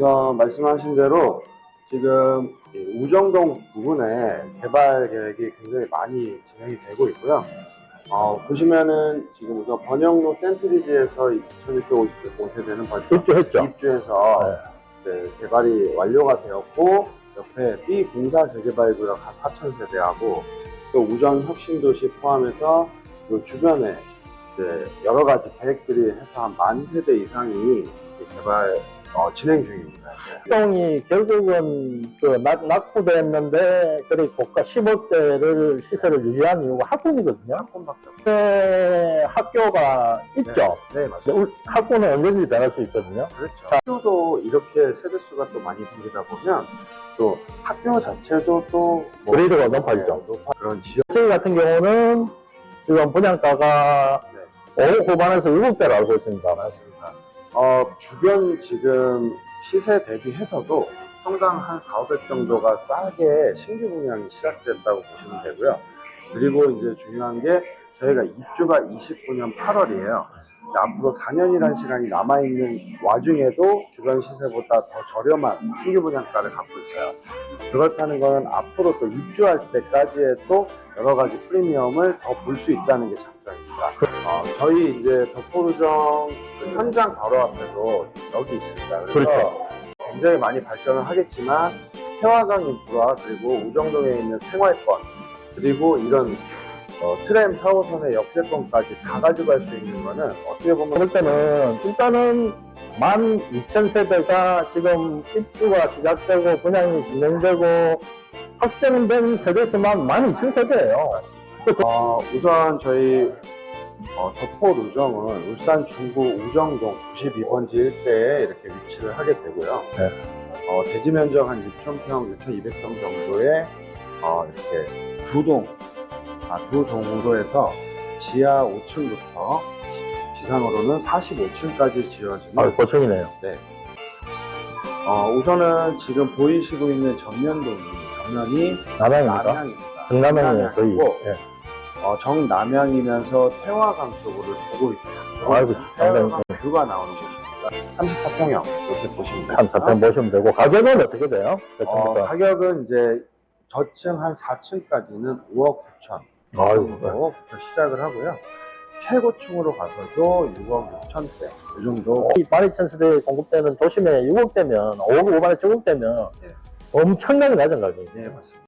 우선 말씀하신 대로 지금 이 우정동 부근에 개발 계획이 굉장히 많이 진행이 되고 있고요. 어, 보시면은 지금 우선 번영로 센트리지에서 2,650세 되는 벌써 입주했죠. 입주해서 네, 개발이 완료가 되었고 옆에 B 공사 재개발 구역 한 4천 세대하고 또 우정 혁신도시 포함해서 그 주변에 이제 여러 가지 계획들이 해서 한 만 세대 이상이 개발 어, 진행 중입니다. 활동이 결국은 그 낙, 낙후됐는데 그리고 고가 15대를 시설을 유지한 이유가 학군이거든요. 학군밖에. 그 학교가 있죠. 네, 맞습니다. 근데 학군은 언제든지 변할 수 있거든요. 그렇죠. 학교도 이렇게 세대수가 또 많이 생기다 보면 또 학교 자체도 또 뭐- 그레이드가 높아지죠. 네, 높아- 그런 지역 저희 같은 경우는 지금 분양가가 네. 5 후반에서 6대로 알고 있습니다. 맞습니다. 어, 주변 지금 시세 대비해서도 평당 한 4, 500 정도가 싸게 신규 분양이 시작됐다고 보시면 되고요. 그리고 이제 중요한 게 저희가 입주가 29년 8월이에요. 앞으로 4년이라는 시간이 남아있는 와중에도 주변 시세보다 더 저렴한 신규 분양가를 갖고 있어요. 그렇다는 거는 앞으로 또 입주할 때까지의 또 여러 가지 프리미엄을 더 볼 수 있다는 게 장점입니다. 어, 저희 이제 덕포루정 그 현장 바로 앞에도 여기 있습니다. 그래서 그렇죠. 굉장히 많이 발전을 하겠지만 태화강 인프라 그리고 우정동에 있는 생활권 그리고 이런 어, 트램 4호선의 역세권까지 다 가져갈 수 있는 거는 어떻게 보면 그럴 때는 일단은 12,000세대가 지금 입주가 시작되고 분양이 진행되고 확정된 세대 수만 12,000세대예요. 어, 우선 저희 어, 덕포 루정은 울산 중구 우정동 92번지 일대에 이렇게 위치를 하게 되고요. 네. 어, 대지 면적 한 6,000평, 6,200평 정도의 어, 이렇게 두 동, 아, 두 동으로 해서 지하 5층부터 지상으로는 45층까지 지어지는 아, 고층이네요. 어, 우선은 지금 보이시고 있는 전면동이 전면이 거의. 남양이고 예. 어, 정남향이면서 태화강 쪽으로 보고 있어요. 아이고, 태화강 상당히 뷰가 나오는 곳입니다. 34평형 이렇게 보시면 됩니다. 3, 4편 보시면 되고, 가격은 어떻게 돼요? 몇 어? 가격은 이제 저층 한 4층까지는 5억 9천 아이고, 네. 정도부터 시작을 하고요. 최고층으로 가서도 6억 6천대 이 정도 이 12,000세대 공급되는 도심에 6억대면, 5억 5반에 7억대면 네. 엄청나게 낮은 가격이에요. 네 맞습니다.